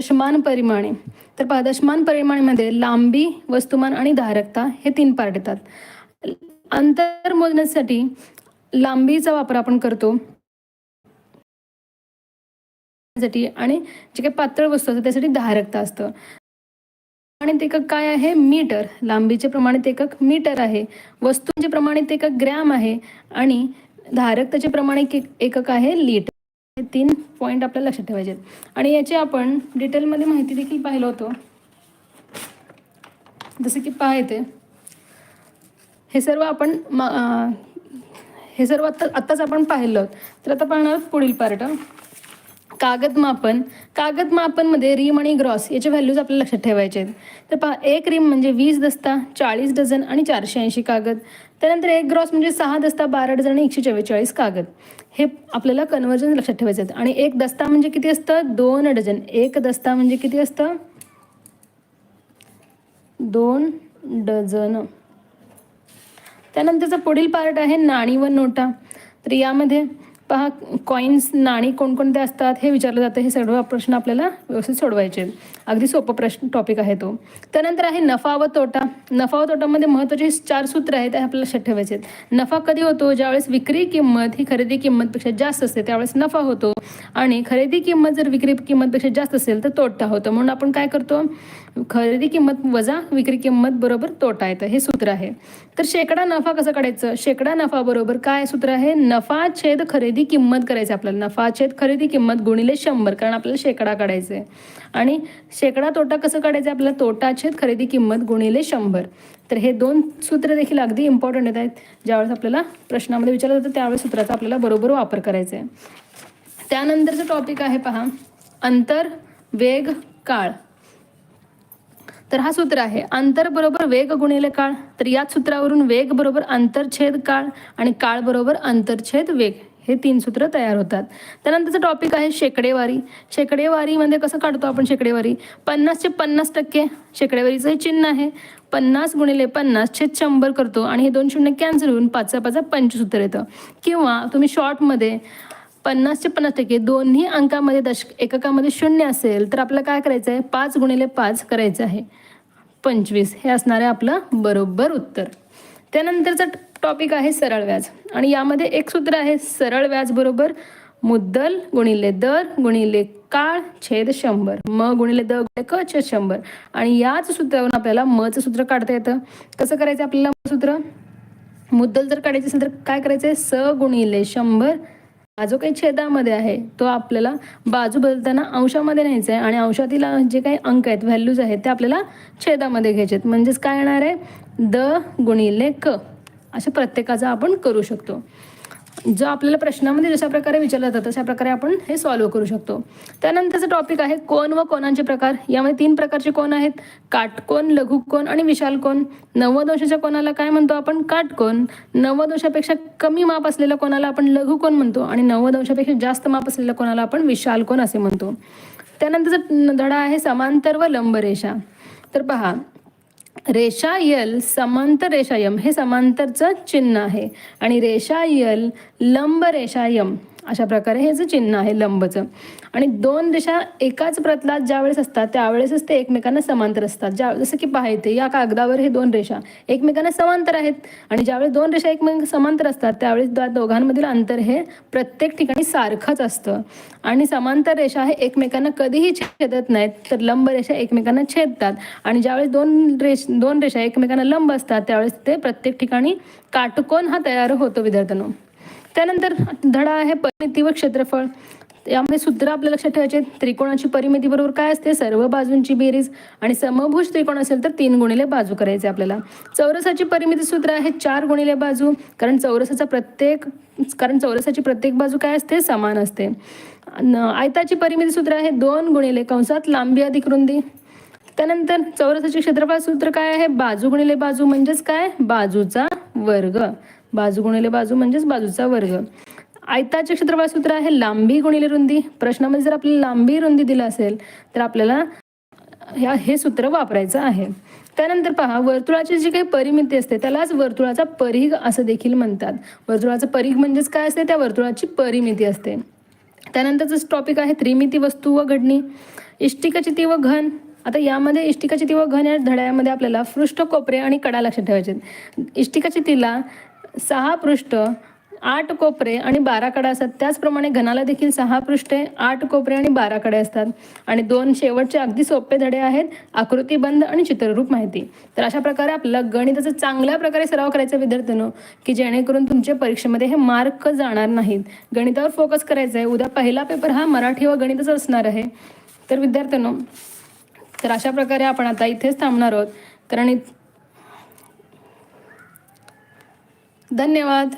दशमान परिमाणे. तर पहा दशमान परिमाणेमध्ये लांबी वस्तुमान आणि धारकता हे तीन पार्ट येतात. अंतर मोजण्यासाठी लांबीचा वापर आपण करतो. साठी आणि जे काही पातळ वस्तू असतात त्यासाठी धारकता असतं. प्रमाणित एकक काय आहे? मीटर. लांबीचे प्रमाणित एकक मीटर आहे. वस्तूंचे प्रमाणित एकक ग्रॅम आहे. आणि धारकताचे प्रमाणित एकक आहे लीटर. हे तीन पॉईंट आपल्याला लक्षात ठेवायचे आहेत आणि याची आपण डिटेलमध्ये माहिती देखील पाहिलं होतं. जसं की पहा येते हे सर्व आपण मा- हे सर्व आत्ता आत्ताच आपण पाहिलं. आहोत. तर आता पाहणार आहोत पुढील पार्ट कागद मापन कागद मापनमध्ये रिम आणि ग्रॉस याचे व्हॅल्यूज आपल्याला लक्षात ठेवायचे आहेत. तर पहा एक रिम म्हणजे वीस दस्ता चाळीस डझन आणि चारशे ऐंशी कागद. त्यानंतर एक ग्रॉस म्हणजे सहा दस्ता बारा डझन आणि एकशे चव्वेचाळीस कागद. हे आपल्याला कन्वर्जन लक्षात ठेवायचे आहेत. आणि एक दस्ता म्हणजे किती असतं? दोन डझन. एक दस्ता म्हणजे किती असतं? दोन डझन. त्यानंतरचा पुढील पार्ट आहे नाणी व नोटा. तर यामध्ये पहा कॉईन्स नाणी कोणकोणते असतात हे विचारलं जातं. हे सर्व प्रश्न आपल्याला व्यवस्थित सोडवायचे. आहेत. अगदी सोपं प्रश्न टॉपिक आहे तो. त्यानंतर आहे नफा व तोटा. नफा व तोटामध्ये महत्त्वाचे चार सूत्र आहेत ते आपल्याला लक्षात ठेवायचे आहेत. नफा कधी होतो? ज्यावेळेस विक्री किंमत ही खरेदी किंमतपेक्षा जास्त असते त्यावेळेस नफा होतो. आणि खरेदी किंमत जर विक्री किंमतपेक्षा जास्त असेल तर तोटा होतो. म्हणून आपण काय करतो? खरेदी किंमत वजा विक्री किंमत बरोबर तोटा येतं. हे सूत्र आहे. तर शेकडा नफा कसं काढायचं? शेकडा नफा बरोबर काय सूत्र आहे? नफा छेद खरेदी किंमत करायचं आपल्याला. नफा छेद खरेदी किंमत गुणिले शंभर कारण आपल्याला शेकडा काढायचं. आहे आणि शेकडा तोटा कसं काढायचं? आपल्याला तोटाछेद खरेदी किंमत गुणिले शंभर. तर हे दोन सूत्र देखील अगदी इम्पॉर्टंट येत आहेत. ज्यावेळेस आपल्याला प्रश्नामध्ये विचारलं जातं त्यावेळेस सूत्राचा आपल्याला बरोबर वापर करायचा आहे. त्यानंतरचं टॉपिक आहे पहा. अंतर वेग काळ. तर हा सूत्र आहे अंतर बरोबर वेग गुणिले काळ. तर याच सूत्रावरून वेग बरोबर अंतरछेद काळ आणि काळ बरोबर अंतरछेद वेग. हे तीन सूत्र तयार होतात. त्यानंतरचं टॉपिक आहे शेकडेवारी. शेकडेवारीमध्ये कसं काढतो आपण शेकडेवारी? पन्नासचे पन्नास टक्के शेकडेवारीचं हे चिन्ह आहे. पन्नास गुणिले पन्नास छेद शंभर करतो आणि हे दोन शून्य कॅन्सल होऊन पाचचा पाचचा पंचसूत्र येतं. किंवा तुम्ही शॉर्टमध्ये पन्नासचे पन्नास टक्के दोन्ही अंकामध्ये दश एककामध्ये शून्य असेल तर आपलं काय करायचं आहे पाच गुणिले पाच करायचं आहे. पंचवीस हे असणार आहे आपलं बरोबर उत्तर. त्यानंतरचं टॉपिक आहे सरळ व्याज. आणि यामध्ये एक सूत्र आहे सरळ व्याज बरोबर मुद्दल गुणिले दर गुणिले काळ छेद शंभर. म गुणिले द क छेद शंभर. आणि याच सूत्रावरून आपल्याला मचं सूत्र काढता येतं. कसं करायचं आपल्याला सूत्र? मुद्दल जर काढायचे असेल तर काय करायचं आहे स गुणिले शंभर. हा जो काही छेदामध्ये आहे तो आपल्याला बाजू बदलताना अंशामध्ये न्यायचा आहे आणि अंशातील जे काही अंक आहेत व्हॅल्यूज आहेत ते आपल्याला छेदामध्ये घ्यायचे आहेत म्हणजेच काय येणार आहे? द गुणिले क. अशा प्रत्येकाचा आपण करू शकतो. जो आपल्याला प्रश्नामध्ये जशा प्रकारे विचारला जातं तशा प्रकारे आपण हे सॉल्व्ह करू शकतो. त्यानंतरचं टॉपिक आहे कोण व कोणांचे प्रकार? यामध्ये तीन प्रकारचे कोण आहेत? काटकोन लघुकोन आणि विशाल कोण नवदोषाच्या कोणाला काय म्हणतो आपण? काटकोन. नवदोषापेक्षा कमी माप असलेल्या कोणाला आपण लघुकोन म्हणतो आणि नवदोषापेक्षा जास्त माप असलेल्या कोणाला आपण विशाल कोण असे म्हणतो. त्यानंतरचा धडा आहे समांतर व लंबरेषा. तर पहा रेषा यल समांतर रेषायम हे समांतरचं चिन्ह आहे. आणि रेषा यल लंब रेषायम अशा प्रकारे हे जे चिन्ह आहे लंबचं. आणि दोन रेषा एकाच प्रतलात ज्यावेळेस असतात त्यावेळेसच ते एकमेकांना समांतर असतात. ज्या जसं की पाहायचे या कागदावर हे दोन रेषा एकमेकांना समांतर आहेत. आणि ज्यावेळेस दोन रेषा एकमेक समांतर असतात त्यावेळेस त्या दोघांमधील अंतर हे प्रत्येक ठिकाणी सारखंच असतं. आणि समांतर रेषा हे एकमेकांना कधीही छेदत नाहीत तर लंब रेषा एकमेकांना छेदतात. आणि ज्यावेळेस दोन रेष दोन रेषा एकमेकांना लंब असतात त्यावेळेस ते प्रत्येक ठिकाणी काटकोन हा तयार होतो विद्यार्थ्यांना. त्यानंतर धडा आहे परिमिती व क्षेत्रफळ. यामध्ये सूत्र आपल्या लक्षात ठेवायचे त्रिकोणाची परिमिती बरोबर काय असते? सर्व बाजूंची बेरीज. आणि समभुज त्रिकोण असेल तर तीन गुणिले बाजू करायचे आपल्याला. चौरसाची परिमिती सूत्र आहे चार गुणिले बाजू. कारण चौरसाचा प्रत्येक कारण चौरसाची प्रत्येक बाजू काय असते? समान असते. आयताची परिमिती सूत्र आहे दोन गुणिले कंसात लांबी अधिक रुंदी. त्यानंतर चौरसाचे क्षेत्रफळ सूत्र काय आहे? बाजू गुणिले बाजू म्हणजेच काय? बाजूचा वर्ग. बाजू गुणिले बाजू म्हणजेच बाजूचा वर्ग. आयताचे क्षेत्रफळ सूत्र आहे लांबी गुणिले रुंदी. प्रश्नामध्ये जर आपल्याला लांबी रुंदी दिला असेल तर आपल्याला ह्या हे सूत्र वापरायचं आहे. त्यानंतर पहा वर्तुळाची जी काही परिमिती असते त्यालाच वर्तुळाचा परिघ असं देखील म्हणतात. वर्तुळाचा परिघ म्हणजेच काय असते? त्या वर्तुळाची परिमिती असते. त्यानंतरच टॉपिक आहे त्रिमिती वस्तू व घडणी. इष्टिकचिती व घन. आता यामध्ये इष्टिकाचिती व घन या धड्यामध्ये आपल्याला पृष्ठ कोपरे आणि कडा लक्षात ठेवायचे इष्टिकाची इष्टिकाचितीला सहा पृष्ठ आठ कोपरे आणि बारा कडा असतात. त्याचप्रमाणे घनाला देखील सहा पृष्ठे आठ कोपरे आणि बारा कडे असतात. आणि दोन शेवटचे अगदी सोपे धडे आहेत आकृतीबंध आणि चित्ररूप माहिती. तर अशा प्रकारे आपल्याला गणिताचा चांगल्या प्रकारे सराव करायचा विद्यार्थ्यांनो की जेणेकरून तुमच्या परीक्षेमध्ये हे मार्क जाणार नाहीत. गणितावर फोकस करायचा आहे. उद्या पहिला पेपर हा मराठी व गणिताचा असणार आहे. तर विद्यार्थ्यांनो तर अशा प्रकारे आपण आता इथेच थांबणार आहोत. कारण धन्यवाद.